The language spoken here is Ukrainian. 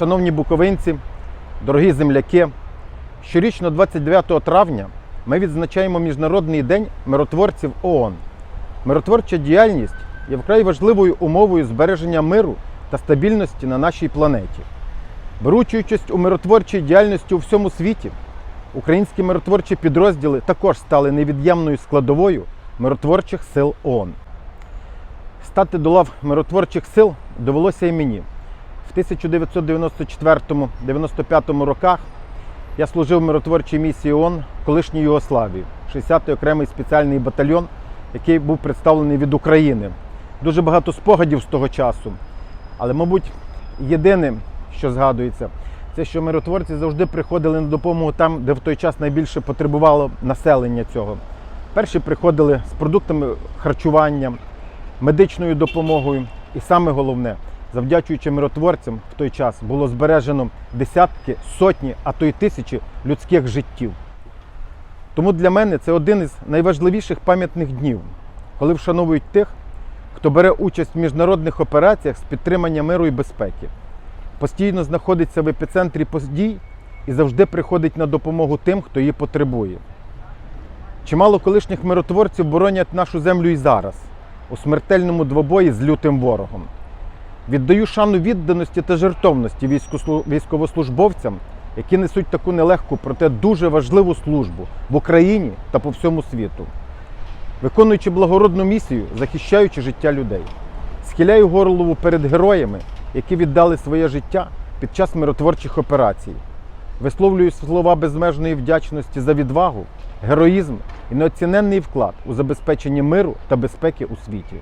Шановні буковинці, дорогі земляки, щорічно 29 травня ми відзначаємо Міжнародний день миротворців ООН. Миротворча діяльність є вкрай важливою умовою збереження миру та стабільності на нашій планеті. Беручи участь у миротворчій діяльності у всьому світі, українські миротворчі підрозділи також стали невід'ємною складовою миротворчих сил ООН. Стати до лав миротворчих сил довелося і мені. В 1994-95 роках я служив в миротворчій місії ООН колишній Югославії, 60-й окремий спеціальний батальйон, який був представлений від України. Дуже багато спогадів з того часу. Але, мабуть, єдине, що згадується, це що миротворці завжди приходили на допомогу там, де в той час найбільше потребувало населення цього. Перші приходили з продуктами харчування, медичною допомогою. І саме головне, завдячуючи миротворцям в той час було збережено десятки, сотні, а то й тисячі людських життів. Тому для мене це один із найважливіших пам'ятних днів, коли вшановують тих, хто бере участь в міжнародних операціях з підтримання миру і безпеки, постійно знаходиться в епіцентрі подій і завжди приходить на допомогу тим, хто її потребує. Чимало колишніх миротворців боронять нашу землю і зараз, у смертельному двобої з лютим ворогом. Віддаю шану відданості та жертовності військовослужбовцям, які несуть таку нелегку, проте дуже важливу службу в Україні та по всьому світу. Виконуючи благородну місію, захищаючи життя людей, схиляю голову перед героями, які віддали своє життя під час миротворчих операцій. Висловлюю слова безмежної вдячності за відвагу, героїзм і неоціненний вклад у забезпеченні миру та безпеки у світі.